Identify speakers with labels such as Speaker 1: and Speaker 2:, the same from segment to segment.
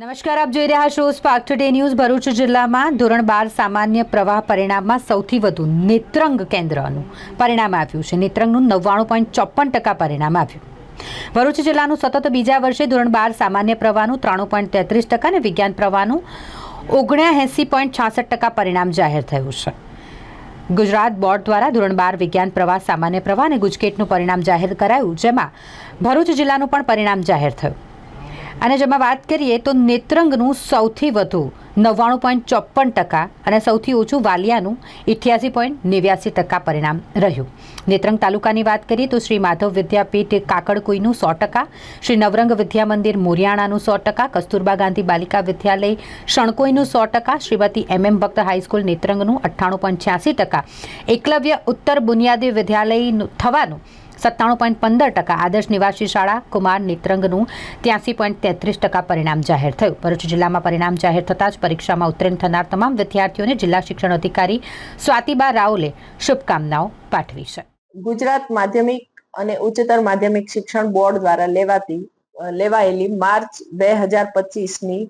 Speaker 1: નમસ્કાર આપ જોઈ રહ્યા છો સ્પાર્ક ટુડે ન્યૂઝ ભરૂચ જિલ્લામાં ધોરણ બાર સામાન્ય પ્રવાહ પરિણામમાં સૌથી વધુ નેત્રંગ કેન્દ્રનું પરિણામ આવ્યું છે નેત્રંગનું નવ્વાણું પોઈન્ટ ચોપ્પન ટકા પરિણામ આવ્યું ભરૂચ જિલ્લાનું સતત બીજા વર્ષે ધોરણ બાર સામાન્ય પ્રવાહનું ત્રાણું પોઈન્ટ તેત્રીસ ટકા અને વિજ્ઞાન પ્રવાહનું ઓગણ્યાએંસી પોઈન્ટ છાસઠ ટકા પરિણામ જાહેર થયું છે ગુજરાત બોર્ડ દ્વારા ધોરણ બાર વિજ્ઞાન પ્રવાહ સામાન્ય પ્રવાહ અને ગુજકેટનું પરિણામ જાહેર કરાયું જેમાં ભરૂચ જિલ્લાનું પણ પરિણામ જાહેર થયું અને જેમાં વાત કરીએ તો નેત્રંગનું સૌથી વધુ નવ્વાણું પોઈન્ટ ચોપ્પન ટકા અને સૌથી ઓછું વાલિયાનું ઇઠ્યાસી પોઈન્ટ નેવ્યાસી ટકા પરિણામ રહ્યું નેત્રંગ તાલુકાની વાત કરીએ તો શ્રી માધવ વિદ્યાપીઠ કાકડકુઈનું સો ટકા શ્રી નવરંગ વિદ્યા મંદિર મોરિયાણાનું સો ટકા કસ્તુરબા ગાંધી બાલિકા વિદ્યાલય શણકોઈનું સો ટકા શ્રીમતી એમ એમ ભક્ત હાઈસ્કૂલ નેત્રંગનું અઠ્ઠાણું પોઈન્ટ છ્યાસી ટકા એકલવ્ય ઉત્તર બુનિયાદી વિદ્યાલય થવાનું સત્તાણું પોઈન્ટ પંદર ટકા આદર્શ નિવાસી શાળા કુમાર નેત્રંગનું ત્યાંસી પોઈન્ટ તેત્રીસ ટકા પરિણામ જાહેર થયું ભરૂચ જિલ્લામાં પરિણામ જાહેર થતાં જ પરીક્ષામાં ઉત્તીર્ણ થનાર તમામ વિદ્યાર્થીઓને જિલ્લા શિક્ષણ અધિકારી સ્વાતિબા રાઓલે શુભકામનાઓ પાઠવી છે
Speaker 2: ગુજરાત માધ્યમિક અને ઉચ્ચતર માધ્યમિક શિક્ષણ બોર્ડ દ્વારા લેવાતી લેવાયેલી માર્ચ બે હજાર પચીસની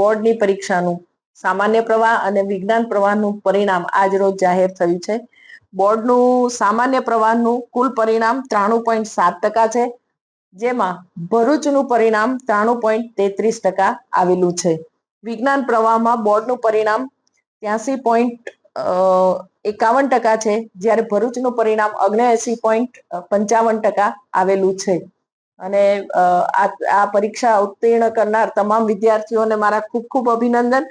Speaker 2: બોર્ડની પરીક્ષાનું સામાન્ય પ્રવાહ અને વિજ્ઞાન પ્રવાહનું પરિણામ આજ રોજ જાહેર થયું છે બોર્ડનું સામાન્ય પ્રવાહનું કુલ પરિણામ ત્રાણું પોઈન્ટ સાત ટકા છે જેમાં ભરૂચનું પરિણામ ત્રાણું પોઈન્ટ તેત્રીસ ટકા આવેલું છે વિજ્ઞાન પ્રવાહમાં બોર્ડનું પરિણામ ત્યાસી પોઈન્ટ એકાવન ટકા છે જ્યારે ભરૂચનું પરિણામ ઓગણએસી પોઈન્ટ પંચાવન ટકા આવેલું છે અને આ પરીક્ષા ઉત્તીર્ણ કરનાર તમામ વિદ્યાર્થીઓને મારા ખૂબ ખૂબ અભિનંદન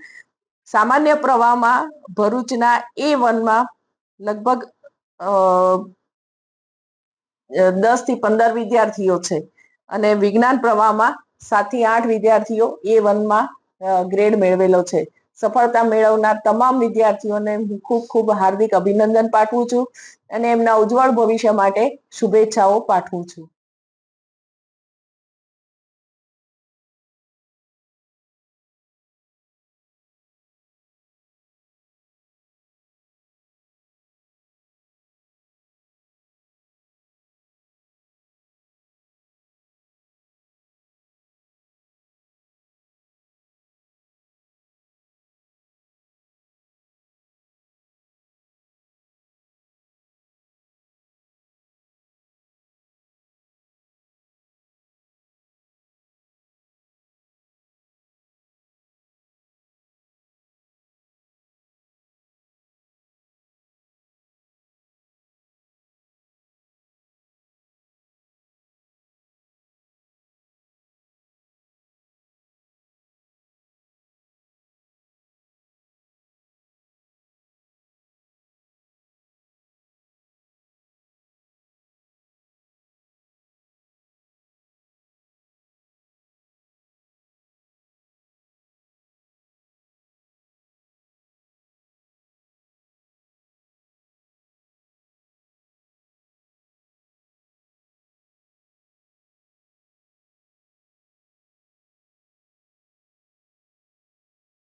Speaker 2: સામાન્ય પ્રવાહમાં ભરૂચના એ વનમાં લગભગ દસ થી પંદર વિદ્યાર્થીઓ છે અને વિજ્ઞાન પ્રવાહમાં સાત થી આઠ વિદ્યાર્થીઓ એ વનમાં ગ્રેડ મેળવેલો છે સફળતા મેળવનાર તમામ વિદ્યાર્થીઓને હું ખૂબ ખૂબ હાર્દિક અભિનંદન પાઠવું છું અને એમના ઉજ્જવળ ભવિષ્ય માટે શુભેચ્છાઓ પાઠવું છું